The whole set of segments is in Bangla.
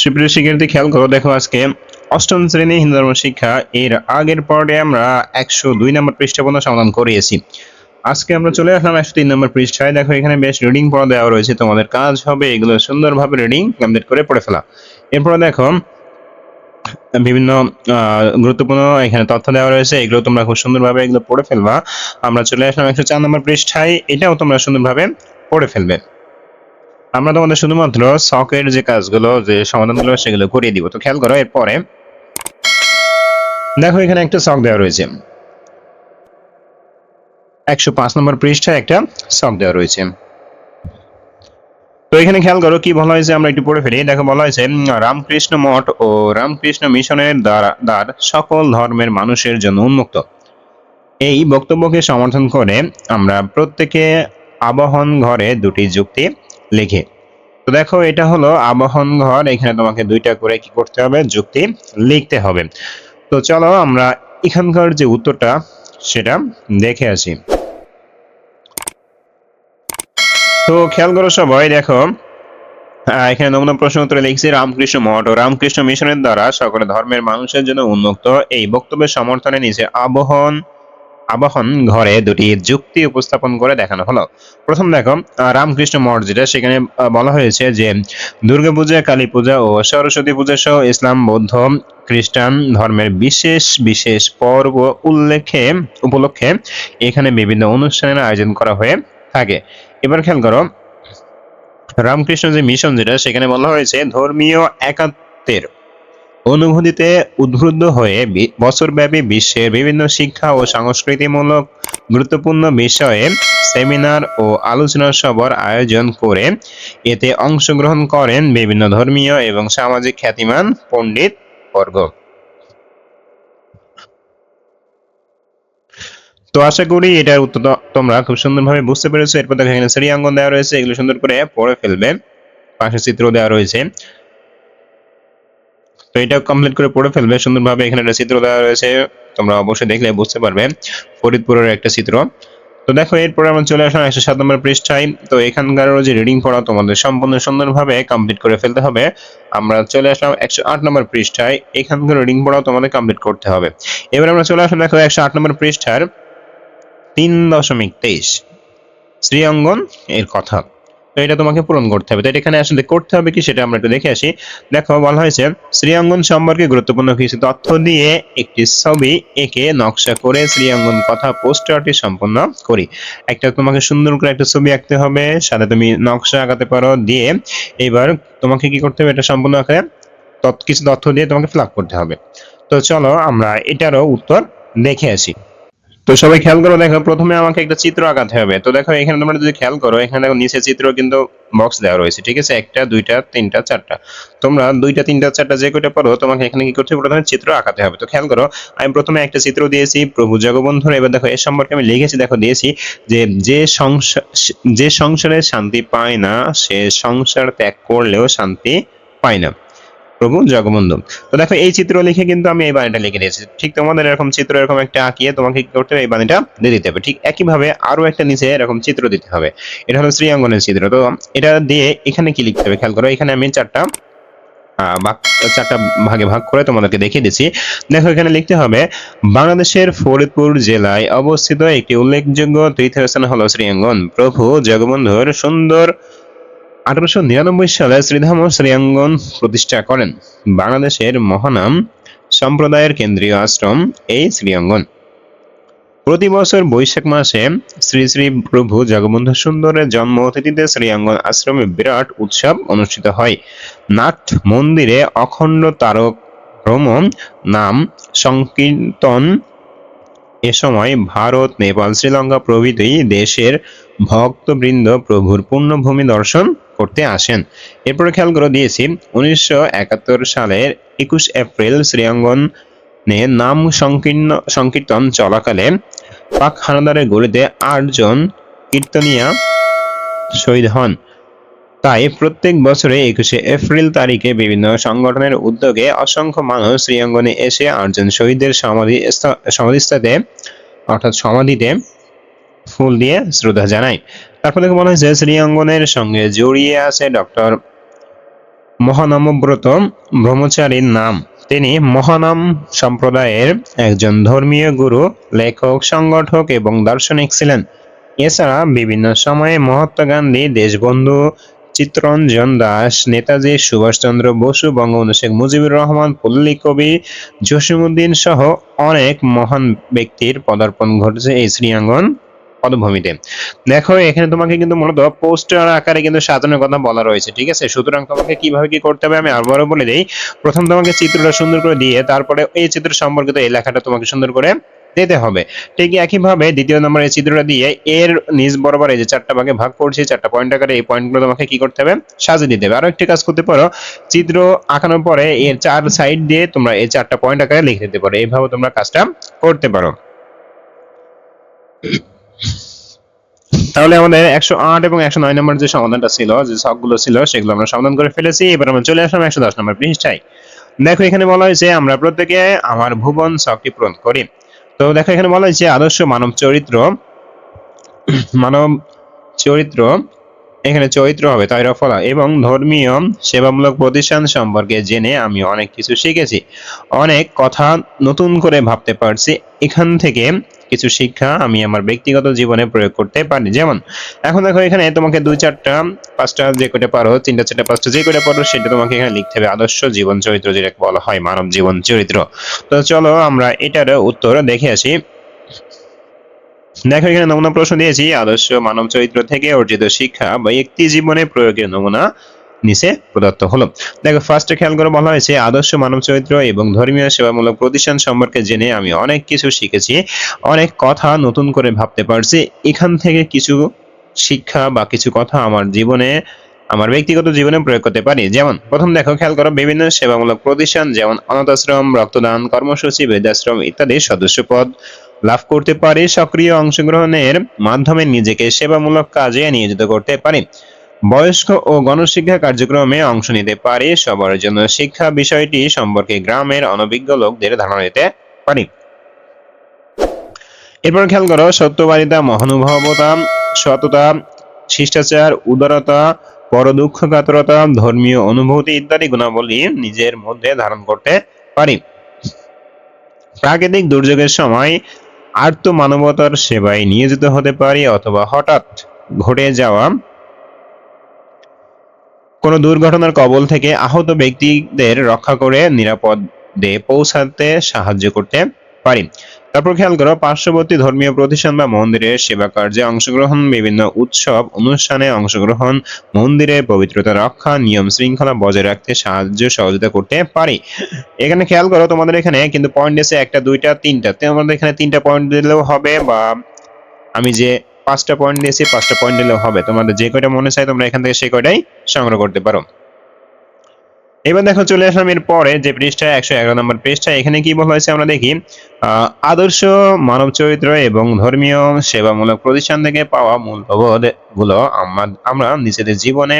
সুপ্রিয় শিক্ষার্থী, খেয়াল করো, দেখো আজকে অষ্টম শ্রেণি হিন্দু ধর্ম শিক্ষা, এর আগের পর্বে আমরা একশো দুই নম্বর পৃষ্ঠা সমাধান করিয়েছি। আজকে আমরা চলে আসলাম একশো তিন নম্বর পৃষ্ঠায়। দেখো, এখানে বেশ রিডিং পড়া দেওয়া রয়েছে। তোমাদের কাজ হবে এগুলো সুন্দরভাবে রিডিং কমপ্লিট করে পড়ে ফেলা। এরপরে দেখো, বিভিন্ন গুরুত্বপূর্ণ এখানে তথ্য দেওয়া রয়েছে। এগুলো তোমরা খুব সুন্দরভাবে এগুলো পড়ে ফেলবা। আমরা চলে আসলাম একশো চার নম্বর পৃষ্ঠায়। এটাও তোমরা সুন্দরভাবে পড়ে ফেলবে। আমরা তোমাদের শুধুমাত্র শখের যে কাজগুলো, যে সমাধানগুলো, সেগুলো করিয়ে দিব। তো খেয়াল করো, এরপরে দেখো এখানে একটা শখ দেওয়া রয়েছে। একশো পাঁচ নম্বর পৃষ্ঠায় একটা শখ দেওয়া রয়েছে। তো এখানে খেয়াল করো কি বলা হয়েছে, আমরা একটু পড়ে ফেলি। দেখো বলা হয়েছে রামকৃষ্ণ মঠ ও রামকৃষ্ণ মিশনের দ্বারা, দ্বার সকল ধর্মের মানুষের জন্য উন্মুক্ত। এই বক্তব্যকে সমর্থন করে আমরা প্রত্যেকে আবাহন ঘরে দুটি যুক্তি লিখি। তো দেখো, এটা হলো আবাহন ঘর। এখানে তোমাকে দুইটা করে কি করতে হবে? যুক্তি লিখতে হবে। তো চলো, আমরা এখানকার যে উত্তরটা, সেটা দেখে আসি। তো খেয়াল করো সবাই, দেখো এখানে নমুনা প্রশ্ন উত্তরে লিখছি, রামকৃষ্ণ মঠ ও রামকৃষ্ণ মিশনের দ্বারা সকল ধর্মের মানুষের জন্য উন্মুক্ত। এই বক্তব্যের সমর্থনে নিচে আবহন আবাহন ঘরে দুটি যুক্তি উপস্থাপন করে দেখানো হলো। প্রথম দেখো রামকৃষ্ণ মঠ যেটা সেখানে বলা হয়েছে যে দুর্গাপূজা কালী পূজা ও সরস্বতী পূজা সহ ইসলাম, বৌদ্ধ, খ্রিস্টান ধর্মের বিশেষ বিশেষ পর্ব উল্লেখে, উপলক্ষে এখানে বিভিন্ন অনুষ্ঠানের আয়োজন করা হয়ে থাকে। এবার খেয়াল করো, রামকৃষ্ণ যে মিশন যেটা, সেখানে বলা হয়েছে ধর্মীয় একাত্মের অনুভূতিতে উদ্বুদ্ধ হয়ে বছরব্যাপী বিশ্বের বিভিন্ন শিক্ষা ও সংস্কৃতিমূলক গুরুত্বপূর্ণ বিষয়ে সেমিনার ও আলোচনা সভার আয়োজন করে এতে অংশগ্রহণ করেন বিভিন্ন ধর্মীয় এবং সামাজিক খ্যাতিমান পণ্ডিত বর্গ। তো আশা করি এটার উত্তর তোমরা খুব সুন্দরভাবে বুঝতে পেরেছ। এরপর দেখো এখানে শ্রীঅঙ্গন দেওয়া রয়েছে। এগুলো সুন্দর করে পড়ে ফেলবে। পাশে চিত্র দেওয়া রয়েছে। তো এটা কমপ্লিট করে পড়ে ফেলবে। সুন্দরভাবে এখানে একটা চিত্র দেওয়া রয়েছে। তোমরা অবশ্যই দেখলে বুঝতে পারবে ফরিদপুরের একটা চিত্র। তো দেখো, এরপর আমরা চলে আসলাম একশো সাত নম্বর পৃষ্ঠায়। তো এখানকার যে রিডিং পড়া, তোমাদের সম্পূর্ণ সুন্দরভাবে কমপ্লিট করে ফেলতে হবে। আমরা চলে আসলাম একশো আট নম্বর পৃষ্ঠায়। এখানকার রিডিং পড়াও তোমাদের কমপ্লিট করতে হবে। এবার আমরা চলে আসলাম দেখো একশো আট নম্বর পৃষ্ঠার তিন দশমিক তেইশ। শ্রীঅঙ্গন এর কথা। তো এটা তোমাকে পূরণ করতে হবে। তো এটা এখানে আসলে করতে হবে কি সেটা আমরা একটু দেখে আসি। দেখো, বলা হয়েছে, শ্রীঅঙ্গন সম্পর্কে গুরুত্বপূর্ণ কিছু তথ্য দিয়ে একটি ছবি এঁকে নকশা করে শ্রীঅঙ্গন কথা পোস্টারটি সম্পন্ন করি। একটা তোমাকে সুন্দর করে একটা ছবি আঁকতে হবে, সাথে তুমি নকশা আঁকাতে পারো, দিয়ে এবার তোমাকে কি করতে হবে, এটা সম্পূর্ণ আকারে কিছু তথ্য দিয়ে তোমাকে ফ্লাগ করতে হবে। তো চলো আমরা এটারও উত্তর দেখে আসি। তো সবাই খেয়াল করো, দেখো, প্রথমে আমাকে একটা চিত্র আঁকাতে হবে। তো দেখো, এখানে তোমরা যদি খেয়াল করো, এখানে দেখো, নিচে চিত্র কিন্তু বক্স দেওয়া রয়েছে, ঠিক আছে? একটা, দুইটা, তিনটা, চারটা। তোমরা দুইটা, তিনটা, চারটা যে কয়টা পারো, তোমাকে এখানে কি করতে হবে? প্রথমে চিত্র আঁকাতে হবে। তো খেয়াল করো, আমি প্রথমে একটা চিত্র দিয়েছি, প্রভু জগবন্ধুর। এবার দেখো, এর সম্পর্কে আমি লিখেছি, দেখো, দিয়েছি যে যে সংসার যে সংসারে শান্তি পায় না, সে সংসার ত্যাগ করলেও শান্তি পায় না। প্রভু জগবন্ধু। তো দেখো, এই চিত্র লিখে কিন্তু আমি এই বাণীটা লিখে দিয়েছি। ঠিক তোমাদের এরকম চিত্র, এরকম একটা আঁকিয়ে তোমাকে কি করতে হবে? এই বাণীটা দিয়ে দিতে হবে। ঠিক একইভাবে আরও একটা নিচে এরকম চিত্র দিতে হবে। এটা হলো শ্রীঅঙ্গনের চিত্র। তো এটা দিয়ে এখানে কি লিখতে হবে? খেয়াল করো, এখানে আমি চারটা চারটা ভাগে ভাগ করে তোমাদেরকে দেখিয়ে দিচ্ছি। দেখো, এখানে লিখতে হবে, বাংলাদেশের ফরিদপুর জেলায় অবস্থিত একটি উল্লেখযোগ্য তীর্থস্থান হলো শ্রীঅঙ্গন। প্রভু জগবন্ধুর সুন্দর আঠারোশো নিরানব্বই সালে শ্রীধাম শ্রীঅঙ্গন প্রতিষ্ঠা করেন। বাংলাদেশের মহানাম সম্প্রদায়ের কেন্দ্রীয় আশ্রম এই শ্রীঅঙ্গন। প্রতি বছর বৈশাখ মাসে শ্রী শ্রী প্রভু জগবন্ধু সুন্দরের জন্ম অতিথিতে শ্রীঅঙ্গন আশ্রমে বিরাট উৎসব অনুষ্ঠিত হয়। নাট মন্দিরে অখণ্ড তারক ভ্রমণ নাম সংকীর্তন এ সময় ভারত, নেপাল, শ্রীলঙ্কা প্রভৃতি দেশের ভক্তবৃন্দ প্রভুর পূর্ণভূমি দর্শন করতে আসেন। এরপরে খেয়াল করে দিয়েছি, উনিশশো একাত্তর সালের একুশ এপ্রিল শ্রীঅঙ্গনে নাম সংকীর্ণ, সংকীর্তন চলাকালে পাক হানাদারের গুলিতে আটজন কীর্তনিয়া শহীদ হন। তাই প্রত্যেক বছরে একুশে এপ্রিল তারিখে বিভিন্ন সংগঠনের উদ্যোগে অসংখ্য মানুষ শ্রীঅঙ্গনে এসে আটজন শহীদের সমাধি সমাধিস্থাতে, অর্থাৎ সমাধিতে ফুল দিয়ে শ্রদ্ধা জানায় তারপর দেখে বলা হয়েছে শ্রীঅঙ্গনের সঙ্গে জড়িয়ে আছে ডক্টর মহানামব্রত ব্রহ্মচারীর নাম। তিনি মহানাম সম্প্রদায়ের একজন ধর্মীয় গুরু, লেখক, সংগঠক এবং দার্শনিক ছিলেন। এছাড়া বিভিন্ন সময়ে মহাত্মা গান্ধী, দেশবন্ধু চিত্তরঞ্জন দাস, নেতাজি সুভাষচন্দ্র বসু, বঙ্গবন্ধু শেখ মুজিবুর রহমান, পল্লী কবি জসিমুদ্দিন সহ অনেক মহান ব্যক্তির পদার্পণ ঘটেছে এই শ্রীয়াঙ্গন পদভূমিতে। দেখো, এখানে তোমাকে কিন্তু মূলত পোস্টার আকারে কিন্তু সাজানোর কথা বলা রয়েছে, ঠিক আছে? সুতরাং তোমাকে কীভাবে কি করতে হবে আমি আবারও বলে দিই। প্রথম তোমাকে চিত্রটা সুন্দর করে দিয়ে, তারপরে এই চিত্র সম্পর্কিত এই লেখাটা তোমাকে সুন্দর করে দিতে হবে। ঠিক একইভাবে দ্বিতীয় নম্বর এই চিত্রটা দিয়ে, এর নিজ বরাবর এই যে চারটা ভাগে ভাগ করছি, চারটা পয়েন্ট আকারে এই পয়েন্টগুলো তোমাকে কি করতে হবে? সাজিয়ে দিতে হবে। আরও একটি কাজ করতে পারো, চিত্র আঁকানোর পরে এর চার সাইড দিয়ে তোমরা এই চারটা পয়েন্ট আকারে লিখে দিতে পারো। এইভাবে তোমরা কাজটা করতে পারো। তাহলে আমাদের একশো আট এবং একশো নয় নম্বর যে সমাধানটা ছিল, যে শখগুলো ছিল, সেগুলো আমরা সমাধান করে ফেলেছি। এবার আমরা চলে আসলাম একশো দশ নম্বর পৃষ্ঠায়। দেখো, এখানে বলা হয়েছে, আমরা প্রত্যেকে আমার ভুবন শখটি পূরণ করি। তো দেখো, এখানে বলা হয়েছে, আদর্শ মানব চরিত্র মানব চরিত্র, এখানে চরিত্র হবে তাইরা ফলা এবং ধর্মীয় সেবামূলক প্রতিষ্ঠান সম্পর্কে জেনে আমি অনেক কিছু শিখেছি। অনেক কথা নতুন করে ভাবতে পারছি। এখান থেকে কিছু শিক্ষা আমি আমার ব্যক্তিগত জীবনে প্রয়োগ করতে পারি। যেমন, এখন দেখো এখানে তোমাকে দুই চারটা, পাঁচটা যে কটা পারো, তিনটা, চারটা, পাঁচটা যে কটা পারো, সেটা তোমাকে এখানে লিখতে হবে। আদর্শ জীবন চরিত্র যেটাকে বলা হয়, মানব জীবন চরিত্র। তো চলো আমরা এটার উত্তর দেখে আসি। দেখো এখানে নমুনা প্রশ্ন দিয়েছি, আদর্শ মানব চরিত্র থেকে অর্জিত শিক্ষা বা ব্যক্তি জীবনে প্রয়োগের নমুনা নিচে প্রদত্ত হলো। দেখো ফার্স্টে খেয়াল করে বলা হয়েছে, আদর্শ মানব চরিত্র এবং ধর্মীয় সেবামূলক প্রতিষ্ঠান সম্পর্কে জেনে আমি অনেক কিছু শিখেছি, অনেক কথা নতুন করে ভাবতে পারছি। এখান থেকে কিছু শিক্ষা বা কিছু কথা আমার জীবনে, আমার ব্যক্তিগত জীবনে প্রয়োগ করতে পারি। যেমন, প্রথম দেখো, খেয়াল করো, বিভিন্ন সেবামূলক প্রতিষ্ঠান, যেমন অনাথ আশ্রম রক্তদান, কর্মসূচি, বৃদ্ধাশ্রম ইত্যাদি সদস্য পদ লাভ করতে পারি। সক্রিয় অংশগ্রহণের মাধ্যমে নিজেকে সেবামূলক কাজে নিয়োজিত করতে পারি। বয়স্ক ও গণশিক্ষা কার্যক্রমে অংশ নিতে পারি সবার জন্য শিক্ষা বিষয়টি সম্পর্কে গ্রামের অনভিজ্ঞ লোকদের ধারণা দিতে পারি। এরপর খেয়াল করো, সত্যবাদিতা, মহানুভবতা, সততা, শিষ্টাচার, উদারতা পরদুঃখ কাতরতা ধর্মীয় অনুভূতি ইত্যাদি গুণাবলী নিজের মধ্যে ধারণ করতে পারি। প্রাকৃতিক দুর্যোগের সময় আর্ত মানবতার সেবায় নিয়োজিত হতে পারি অথবা হঠাৎ ঘটে যাওয়া কোনো দুর্ঘটনার কবল থেকে আহত ব্যক্তিদের রক্ষা করে নিরাপদে পৌঁছাতে সাহায্য করতে পারি। তারপর খেয়াল করো, পার্শ্ববর্তী ধর্মীয় প্রতিষ্ঠান বা মন্দিরের সেবা কার্যে অংশগ্রহণ, বিভিন্ন উৎসব, অনুষ্ঠানে অংশগ্রহণ মন্দিরের পবিত্রতা রক্ষা, নিয়ম শৃঙ্খলা বজায় রাখতে সাহায্য সহযোগিতা করতে পারি। এখানে খেয়াল করো, তোমাদের এখানে কিন্তু পয়েন্ট আছে একটা, দুইটা, তিনটা। তোমাদের এখানে তিনটা পয়েন্ট দিলেও হবে বা আমি যে পাঁচটা পয়েন্ট দিয়েছি পাঁচটা পয়েন্ট দিলেও হবে। তোমাদের যে কয়টা মনে চাই তোমরা এখান থেকে সেই কয়টাই সংগ্রহ করতে পারো। এবার দেখো চলে আসলাম এর পরে যে পৃষ্ঠা, একশো এগারো নম্বর পৃষ্ঠা। এখানে কি বলা হয়েছে আমরা দেখি আদর্শ মানব চরিত্র এবং ধর্মীয় সেবামূলক প্রতিষ্ঠান থেকে পাওয়া মূল্যবোধগুলো আমরা- আমরা নিজেদের জীবনে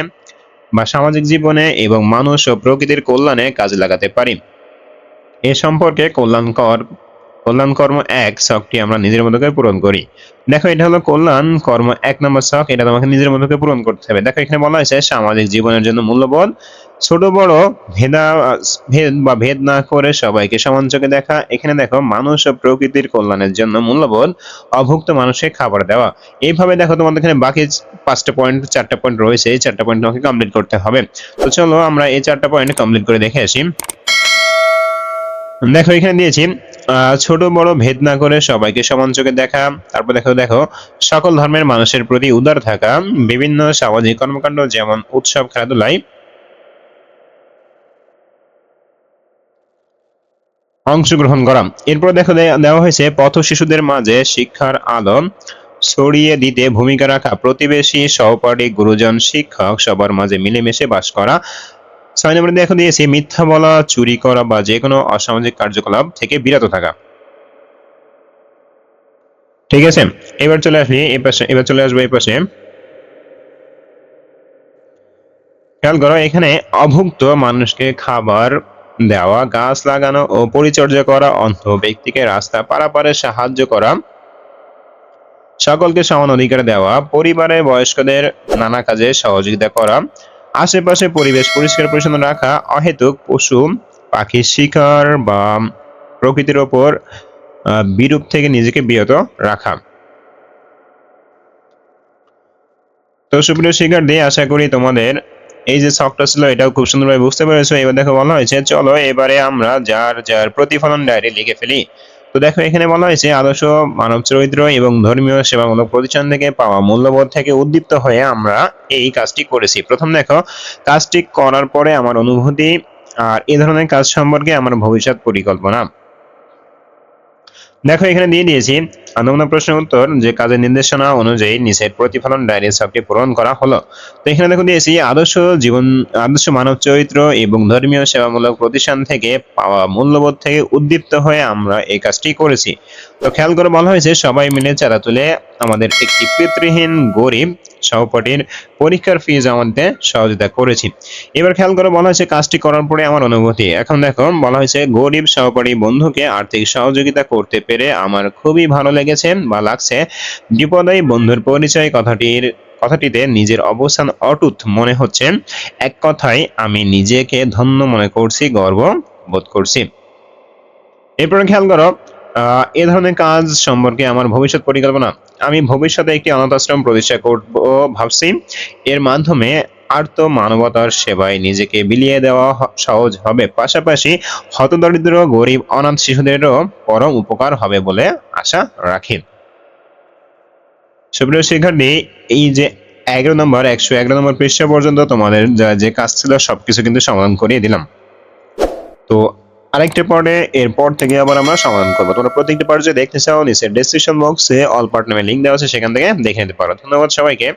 বা সামাজিক জীবনে এবং মানুষ ও প্রকৃতির কল্যাণে কাজে লাগাতে পারি। এ সম্পর্কে কল্যাণকর কল্যাণ কর্ম এক, শখটি আমরা নিজের করে পূরণ করি। দেখো, এটা হলো কল্যাণ কর্ম এক নম্বর শখ, এটা তোমাকে নিজের মতো পূরণ করতে হবে। দেখো, এখানে বলা হয়েছে সামাজিক জীবনের জন্য মূল্যবোধ। ছোট, বড় ভেদা, ভেদ বা ভেদ না করে সবাইকে সমান চোখে দেখা। এখানে দেখো, মানুষ ও প্রকৃতির কল্যাণের জন্য মূল্যবোধ, অভুক্ত মানুষকে খাবার দেওয়া। এইভাবে দেখো, তোমাদের এখানে বাকি পাঁচটা পয়েন্ট চারটা পয়েন্ট রয়েছে। এই চারটা পয়েন্ট তোমাকে কমপ্লিট করতে হবে। তো চলো আমরা এই চারটা পয়েন্ট কমপ্লিট করে দেখে আসি। দেখো, এখানে দিয়েছি ছোট বড় ভেদ না করে সবাইকে সমান চোখে দেখা। তারপর দেখো দেখো, সকল ধর্মের মানুষের প্রতি উদার থাকা, বিভিন্ন সামাজিক কর্মকাণ্ড যেমন উৎসব খেলাধুলায় অংশগ্রহণ করা। এরপর দেখো দেওয়া হয়েছে, পথ শিশুদের মাঝে শিক্ষার আলো ছড়িয়ে দিতে ভূমিকা রাখা। প্রতিবেশী, সহপাঠী, গুরুজন, শিক্ষক সবার মাঝে মিলেমিশে বাস করা। ছয় নম্বরে দেখো দিয়েছি, মিথ্যা বলা, চুরি করা বা যে কোনো অসামাজিক কার্যকলাপ থেকে বিরত থাকা। ঠিক আছে? এবার চলে আসবি এই পাশে, এবার চলে আসব এই পাশে। খেয়াল করো, এখানে অভুক্ত মানুষকে খাবার দেওয়া, গাছ লাগানো ও পরিচর্যা করা, অন্ধ ব্যক্তিকে রাস্তা পারাপারে সাহায্য করা, সকলকে সমান অধিকার দেওয়া পরিবারে বয়স্কদের নানা কাজে সহযোগিতা করা আশেপাশে পরিবেশ পরিষ্কার পরিচ্ছন্ন রাখা অহেতুক পশু, পাখির শিকার বা প্রকৃতির ওপর বিরূপ থেকে নিজেকে বিরত রাখা। তো সুপ্রিয় শিক্ষার্থী, আশা করি তোমাদের এই যে শখটা ছিল, এটাও খুব সুন্দরভাবে বুঝতে পেরেছ। এবার দেখো বলা হয়েছে, চলো এবারে আমরা যার যার প্রতিফলন ডায়েরি লিখে ফেলি। তো দেখো, এখানে বলা হয়েছে আদর্শ মানব চরিত্র এবং ধর্মীয় সেবামূলক প্রতিষ্ঠান থেকে পাওয়া মূল্যবোধ থেকে উদ্দীপ্ত হয়ে আমরা এই কাজটি করেছি। প্রথম দেখো, কাজটি করার পরে আমার অনুভূতি আর এ ধরনের কাজ সম্পর্কে আমার ভবিষ্যৎ পরিকল্পনা। দেখো, এখানে দিয়ে দিয়েছি। নমুনা প্রশ্নের উত্তর যে কাজের নির্দেশনা অনুযায়ী নিচের প্রতিফলন ডায়েরি সবটি পূরণ করা হলো। তো এখানে দেখো, দিয়েছি, আদর্শ জীবন, আদর্শ মানব চরিত্র এবং ধর্মীয় সেবামূলক প্রতিষ্ঠান থেকে পাওয়া মূল্যবোধ থেকে উদ্দীপ্ত হয়ে আমরা এই কাজটি করেছি। তো খেয়াল করে বলা হয়েছে, সবাই মিলে চাঁদা তুলে আমাদের একটি পিতৃহীন গরিব সহপাঠীর পরীক্ষার ফি জমা দিতে সহযোগিতা করেছি। এবার খেয়াল করে বলা হয়েছে, কাজটি করার পরে আমার অনুভূতি। এখন দেখো, বলা হয়েছে, গরিব সহপাঠী বন্ধুকে আর্থিক সহযোগিতা করতে পেরে আমার খুবই ভালো লেগেছে বা লাগছে। বিপদায়ী বন্ধুর পরিচয় কথাটির, কথাটিতে নিজের অবস্থান অটুট মনে হচ্ছে। এক কথায়, আমি নিজেকে ধন্য মনে করছি গর্ব বোধ করছি। এরপরে খেয়াল করো এ ধরনের কাজ সম্পর্কে আমার ভবিষ্যৎ পরিকল্পনা। আমি ভবিষ্যতে একটি অনাথ আশ্রম প্রতিষ্ঠা করব ভাবছি। এর মাধ্যমে আর্ত মানবতার সেবায় নিজেকে বিলিয়ে দেওয়া সহজ হবে। পাশাপাশি হতদরিদ্র, গরিব, অনাথ শিশুদেরও পরম উপকার হবে বলে আশা রাখি। সুপ্রিয় শিক্ষার্থী, এই যে এগারো নম্বর, একশো এগারো নম্বর পৃষ্ঠা পর্যন্ত তোমাদের যে কাজ ছিল সবকিছু কিন্তু সমাধান করিয়ে দিলাম। তো আরেকটা পার্টে এরপর থেকে আবার আমরা সমাধান করব। তোমরা প্রত্যেকটা পর্যায়ে দেখতে চাও নিচে ডেসক্রিপশন বক্সে অল পার্ট নামে লিঙ্ক দেওয়া আছে, সেখান থেকে দেখে নিতে পারো। ধন্যবাদ সবাইকে।